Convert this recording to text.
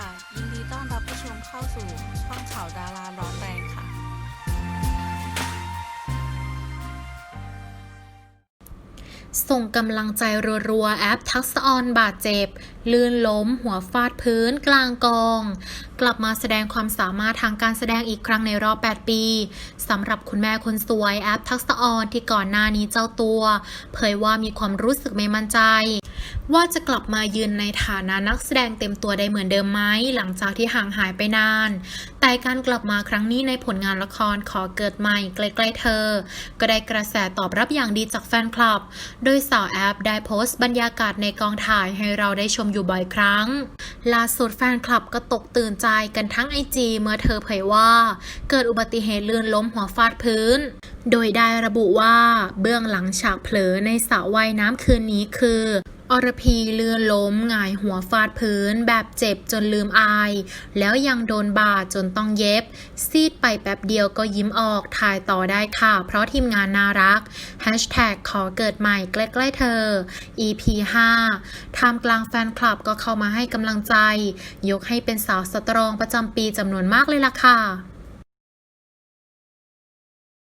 ค่ะ ยินดีต้อนรับผู้ชมเข้าสู่ช่องข่าวดาราร้อนแรงค่ะ ส่งกำลังใจรัวๆ แอปทักษออนบาดเจ็บ ลื่นล้ม หัวฟาดพื้น กลางกอง กลับมาแสดงความสามารถทางการแสดงอีกครั้งในรอบ 8 ปีสำหรับคุณแม่คนสวยแอปทักษออนที่ก่อนหน้านี้เจ้าตัว เผยว่ามีความรู้สึกไม่มั่นใจ ว่าจะกลับมายืนในฐานะนักแสดงเต็มตัวได้เหมือนเดิมไหมหลังจากที่ห่างหายไปนาน แต่การกลับมาครั้งนี้ในผลงานละครขอเกิดใหม่ใกล้ๆเธอ ก็ได้กระแสตอบรับอย่างดีจากแฟนคลับ โดยสาวแอปได้โพสต์บรรยากาศในกองถ่ายให้เราได้ชมอยู่บ่อยครั้ง ล่าสุดแฟนคลับก็ตกตื่นใจกันทั้งไอจีเมื่อเธอเผยว่า เกิดอุบัติเหตุลื่นล้มหัวฟาดพื้น โดยได้ระบุว่าเบื้องหลังฉากเผลอในสระว่ายน้ำคืนนี้คือ อรพีเลื่อนล้มหงายหัวฟาดพื้น แบบเจ็บจนลืมอาย แล้วยังโดนบาดจนต้องเย็บ ซีดไปแป๊บเดียวก็ยิ้มออกถ่ายต่อได้ค่ะ เพราะทีมงานน่ารัก Hashtag ขอเกิดใหม่ใกล้ๆเธอ EP 5ท่ามกลางแฟนคลับก็เข้ามาให้กำลังใจ ยกให้เป็นสาวสตรองประจำปีจำนวนมากเลยล่ะค่ะ